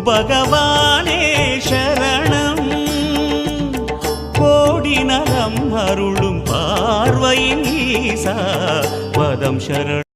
குரு பகவானே சரணம் கோடி நலம் அருளும் பார்வையின் ஈசா பதம் சரணம்